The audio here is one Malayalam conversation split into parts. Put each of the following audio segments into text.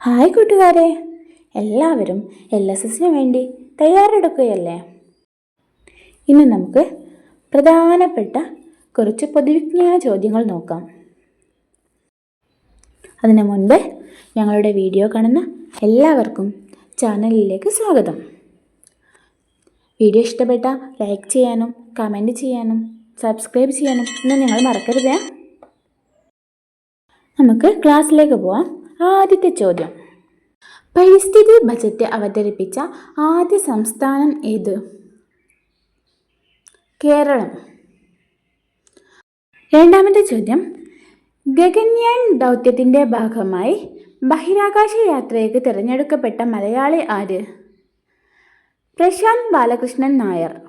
ഹായ് കൂട്ടുകാരെ. എല്ലാവരും എൽ എസ് എസിന് വേണ്ടി തയ്യാറെടുക്കുകയല്ലേ? ഇന്ന് നമുക്ക് പ്രധാനപ്പെട്ട കുറച്ച് പൊതുവിജ്ഞാന ചോദ്യങ്ങൾ നോക്കാം. അതിനു മുൻപ് ഞങ്ങളുടെ വീഡിയോ കാണുന്ന എല്ലാവർക്കും ചാനലിലേക്ക് സ്വാഗതം. വീഡിയോ ഇഷ്ടപ്പെട്ട ലൈക്ക് ചെയ്യാനും കമന്റ് ചെയ്യാനും സബ്സ്ക്രൈബ് ചെയ്യാനും ഒന്നും നിങ്ങൾ മറക്കരുതേ. നമുക്ക് ക്ലാസ്സിലേക്ക് പോവാം. ആദ്യത്തെ ചോദ്യം. പരിസ്ഥിതി ബജറ്റ് അവതരിപ്പിച്ച ആദ്യ സംസ്ഥാനം ഏത്? കേരളം. രണ്ടാമത്തെ ചോദ്യം. ഗഗൻയാൻ ദൗത്യത്തിന്റെ ഭാഗമായി ബഹിരാകാശ യാത്രയ്ക്ക് തിരഞ്ഞെടുക്കപ്പെട്ട മലയാളി ആര്? പ്രശാന്ത് ബാലകൃഷ്ണൻ നായർ.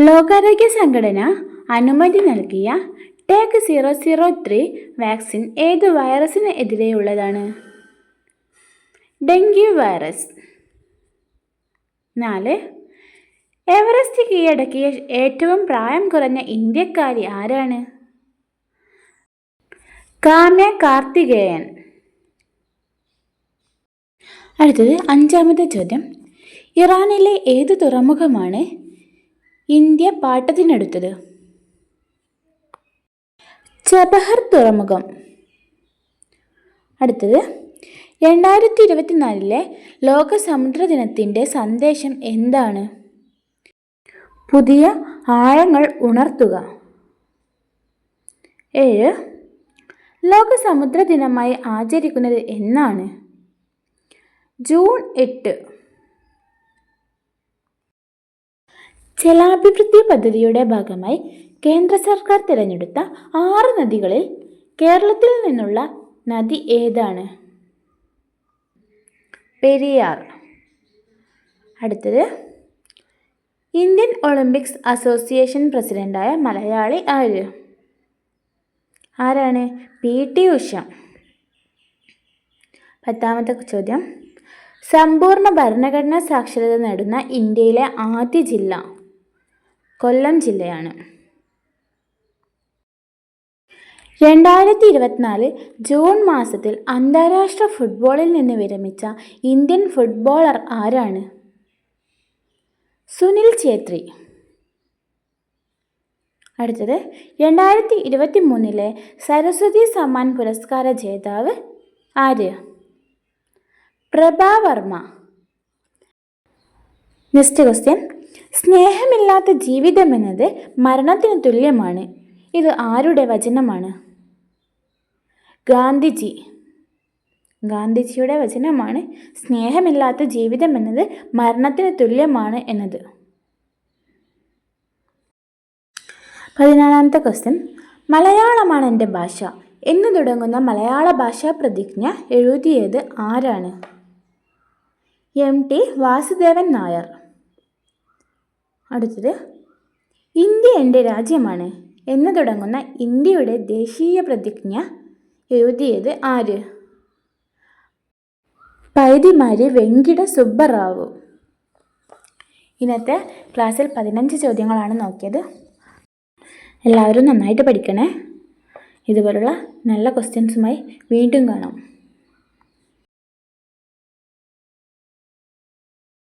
ലോകാരോഗ്യ സംഘടന അനുമതി നൽകിയ take zero zero three vaccine ഏത് വൈറസിന് എതിരെയുള്ളതാണ്? Dengue virus. നാല് എവറസ്റ്റ് കീഴടക്കിയ ഏറ്റവും പ്രായം കുറഞ്ഞ ഇന്ത്യക്കാരി ആരാണ്? കാമ്യ കാർത്തികേയൻ. അടുത്തത് അഞ്ചാമത്തെ ചോദ്യം. ഇറാനിലെ ഏത് തുറമുഖമാണ് ഇന്ത്യ പാട്ടത്തിനെടുത്തത്? ചബഹർ തുറമുഖം. അടുത്തത് രണ്ടായിരത്തി ഇരുപത്തിനാലിലെ ലോക സമുദ്ര ദിനത്തിന്റെ സന്ദേശം എന്താണ്? പുതിയ ആഴങ്ങൾ ഉണർത്തുക. ഏഴ് ലോക സമുദ്ര ദിനമായി ആചരിക്കുന്നത് എന്നാണ്. ജൂൺ എട്ട് ജലാഭിവൃദ്ധി പദ്ധതിയുടെ ഭാഗമായി കേന്ദ്ര സർക്കാർ തിരഞ്ഞെടുത്ത ആറ് നദികളിൽ കേരളത്തിൽ നിന്നുള്ള നദി ഏതാണ്? പെരിയാർ. അടുത്തത് ഇന്ത്യൻ ഒളിമ്പിക്സ് അസോസിയേഷൻ പ്രസിഡന്റായ മലയാളി ആര്? ആരാണ്? പി. ടി. ഉഷ. പത്താമത്തെ ചോദ്യം സമ്പൂർണ ഭരണഘടനാ സാക്ഷരത നേടുന്ന ഇന്ത്യയിലെ ആദ്യ ജില്ല കൊല്ലം ജില്ലയാണ്. രണ്ടായിരത്തി ഇരുപത്തിനാല് ജൂൺ മാസത്തിൽ അന്താരാഷ്ട്ര ഫുട്ബോളിൽ നിന്ന് വിരമിച്ച ഇന്ത്യൻ ഫുട്ബോളർ ആരാണ്? സുനിൽ ഛേത്രി. അടുത്തത് രണ്ടായിരത്തി ഇരുപത്തി മൂന്നിലെ സരസ്വതി സമ്മാൻ പുരസ്കാര ജേതാവ് ആര്? പ്രഭാ വർമ്മ. നെക്സ്റ്റ് ക്വസ്റ്റ്യൻ സ്നേഹമില്ലാത്ത ജീവിതമെന്നത് മരണത്തിന് തുല്യമാണ്. ഇത് ആരുടെ വചനമാണ്? ഗാന്ധിജി. ഗാന്ധിജിയുടെ വചനമാണ് സ്നേഹമില്ലാത്ത ജീവിതം എന്നത് മരണത്തിന് തുല്യമാണ് എന്നത്. പതിനാലാമത്തെ ക്വസ്റ്റ്യൻ. മലയാളമാണ് എന്റെ ഭാഷ. എന്ന് തുടങ്ങുന്ന മലയാള ഭാഷാ പ്രതിജ്ഞ എഴുതിയത് ആരാണ്? M T Vasudevan Nair. അടുത്തത് ഇന്ത്യ എന്റെ രാജ്യമാണ് എന്ന് തുടങ്ങുന്ന ഇന്ത്യയുടെ ദേശീയ പ്രതിജ്ഞ എഴുതിയത് ആര്? പൈതിമാരി വെങ്കിട സുബ്ബറാവു. ഇന്നത്തെ ക്ലാസ്സിൽ പതിനഞ്ച് ചോദ്യങ്ങളാണ് നോക്കിയത്. എല്ലാവരും നന്നായിട്ട് പഠിക്കണേ. ഇതുപോലുള്ള നല്ല ക്വസ്റ്റ്യൻസുമായി വീണ്ടും കാണാം.